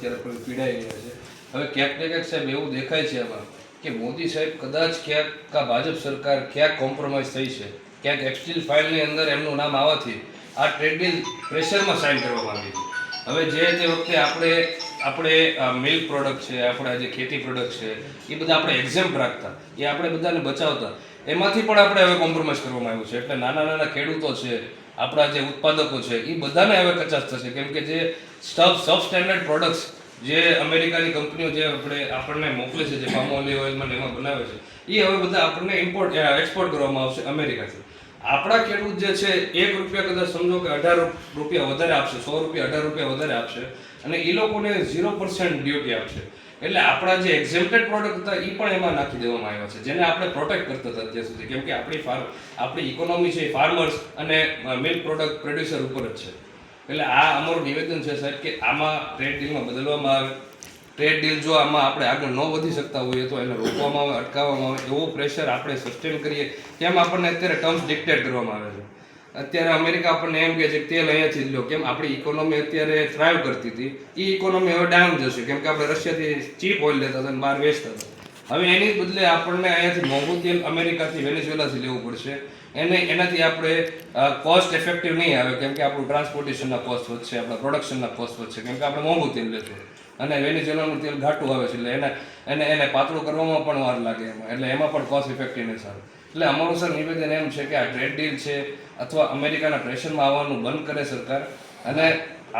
અત્યારે પણ પીડાઈ રહ્યા છે. હવે ક્યાંક ને ક્યાંક સાહેબ એવું દેખાય છે એમાં કે મોદી સાહેબ કદાચ ક્યાંક કા ભાજપ સરકાર ક્યાંક કોમ્પ્રોમાઇઝ થઈ છે. ક્યાંક એક્સટીલ ફાઇલની અંદર એમનું નામ આવવાથી આ ટ્રેડ ડીલ પ્રેશરમાં સાઇન કરવામાં આવી છે હવે જે તે વખતે આપણે આપણે મિલ્ક પ્રોડક્ટ છે, આપણા જે ખેતી પ્રોડક્ટ છે, એ બધા આપણે એક્ઝામ્પ રાખતા. એ આપણે બધાને બચાવતા. એમાંથી પણ આપણે હવે કોમ્પ્રોમાઇઝ કરવામાં આવ્યું છે. એટલે નાના નાના ખેડૂતો છે આપણા જે ઉત્પાદકો છે એ બધાને હવે કચાશ થશે. કેમ કે જે સબ સબ સ્ટેન્ડર્ડ પ્રોડક્ટ્સ જે અમેરિકાની કંપનીઓ જે આપણે, આપણને મોકલે છે, જે પામ ઓઇલ ઓઇલમાં એમાં બનાવે છે એ હવે બધા આપણને ઇમ્પોર્ટ એક્સપોર્ટ કરવામાં આવશે અમેરિકાથી. આપણા ખેડૂત જે છે, એક રૂપિયા કદાચ સમજો કે અઢાર રૂપિયા વધારે આપશે, સો રૂપિયા, અઢાર રૂપિયા વધારે આપશે અને એ લોકોને ઝીરો પર્સન્ટ ડ્યુટી આપશે. એટલે આપણા જે એક્ઝેમ્પટેડ પ્રોડક્ટ હતા એ પણ એમાં નાખી દેવામાં આવ્યા છે, જેને આપણે પ્રોટેક્ટ કરતા હતા અત્યાર સુધી. કેમ કે આપણી ફાર્મ આપણી ઇકોનોમી છે ફાર્મર્સ અને મિલ્ક પ્રોડક્ટ પ્રોડ્યુસર ઉપર જ છે. એટલે આ અમારું નિવેદન છે સાહેબ કે આમાં ટ્રેડ ડીલમાં બદલવામાં આવે. ટ્રેડ ડીલ જો આમાં આપણે આગળ ન વધી શકતા હોઈએ તો એને રોકવામાં આવે, અટકાવવામાં આવે, એવો પ્રેશર આપણે સસ્ટેન કરીએ તેમ આપણને અત્યારે ટર્મ્સ ડિક્ટેટ કરવામાં આવે છે. અત્યારે અમેરિકા આપણને એમ કહે છે કે તેલ અહીંયાથી જ લો. કેમ? આપણી ઇકોનોમી અત્યારે થ્રાઈવ કરતી હતી. એ ઇકોનોમી હવે ડાઉન જશે. કેમ કે આપણે રશિયાથી ચીપ ઓઇલ લેતા હતા અને બહાર વેચતા હતા. હવે એની બદલે આપણને અહીંયાથી મોંઘું તેલ અમેરિકાથી વેનેઝુએલાથી લેવું પડશે. એને, એનાથી આપણે કોસ્ટ ઇફેક્ટિવ નહીં આવે. કેમ કે આપણું ટ્રાન્સપોર્ટેશનના કોસ્ટ વધશે, આપણા પ્રોડક્શનના કોસ્ટ વધશે. કેમ કે આપણે મોંઘું તેલ લેશું અને વેનેઝુએલાનું તેલ ઘાટું આવે છે, એટલે એને એને એને પાતળું કરવામાં પણ વાર લાગે એમાં. એટલે એમાં પણ કોસ્ટ ઇફેક્ટિવનેસ આવે એટલે અમારું સર નિવેદન એમ છે કે આ ટ્રેડ ડીલ છે અથવા અમેરિકાના પ્રેશરમાં આવવાનું બંધ કરે સરકાર. અને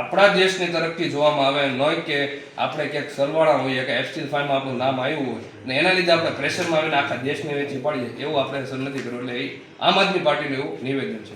આપણા દેશની તરફથી જોવામાં આવે નહીં કે આપણે ક્યાંક સરવાળા હોઈએ કે એફસ્ટીલ ફાર્મમાં આપણું નામ આવ્યું હોય, ને એના લીધે આપણે પ્રેશરમાં આવીને આખા દેશને વેચી પાડીએ, એવું આપણે સર નથી કર્યું. એટલે આમ આદમી પાર્ટીનું એવું નિવેદન છે.